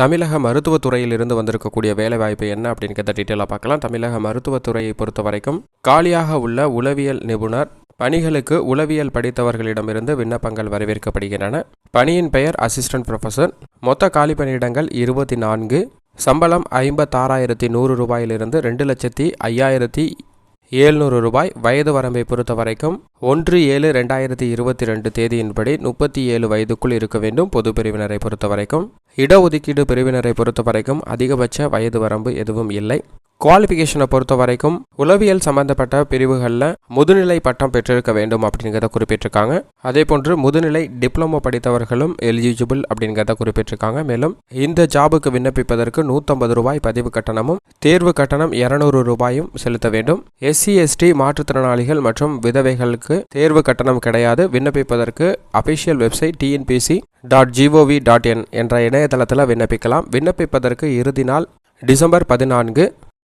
தமிழக மருத்துவத்துறையில் இருந்து வந்திருக்கக்கூடிய வேலைவாய்ப்பு என்ன அப்படிங்கிறத டீட்டெயிலாக பார்க்கலாம். தமிழக மருத்துவத்துறையை பொறுத்த வரைக்கும் காலியாக உள்ள உளவியல் நிபுணர் பணிகளுக்கு உளவியல் படித்தவர்களிடமிருந்து விண்ணப்பங்கள் வரவேற்கப்படுகின்றன. பணியின் பெயர் அசிஸ்டன்ட் ப்ரொஃபஸர் மொத்த காலி பணியிடங்கள் இருபத்தி நான்கு. சம்பளம் ஐம்பத்தாறாயிரத்தி நூறு ரூபாயிலிருந்து ரெண்டு லட்சத்தி ஐயாயிரத்தி ஏழ்நூறு ரூபாய் வயது வரம்பை பொறுத்த வரைக்கும் ஒன்று ஏழு ரெண்டாயிரத்தி இருபத்தி ரெண்டு தேதியின்படி முப்பத்தி ஏழு வயதுக்குள் இருக்க வேண்டும் பொது பிரிவினரை பொறுத்த வரைக்கும் இடஒதுக்கீடு பிரிவினரை பொறுத்த வரைக்கும் அதிகபட்ச வயது வரம்பு எதுவும் இல்லை. குவாலிஃபிகேஷனை பொறுத்த வரைக்கும் உளவியல் சம்பந்தப்பட்ட பிரிவுகளில் முதுநிலை பட்டம் பெற்றிருக்க வேண்டும் அப்படிங்கிறத குறிப்பிட்டிருக்காங்க. அதே போன்று முதுநிலை டிப்ளமோ படித்தவர்களும் எலிஜிபிள் அப்படிங்கிறத குறிப்பிட்டிருக்காங்க. மேலும் இந்த ஜாபுக்கு விண்ணப்பிப்பதற்கு நூற்றம்பது ரூபாய் பதிவு கட்டணமும் தேர்வு கட்டணம் இருநூறு ரூபாயும் செலுத்த வேண்டும். எஸ்சி எஸ்டி மாற்றுத்திறனாளிகள் மற்றும் விதவைகளுக்கு தேர்வு கட்டணம் கிடையாது. விண்ணப்பிப்பதற்கு official website TNPSC dot G O V dot in என்ற இணையதளத்தில் விண்ணப்பிக்கலாம். விண்ணப்பிப்பதற்கு இறுதி நாள் டிசம்பர் பதினான்கு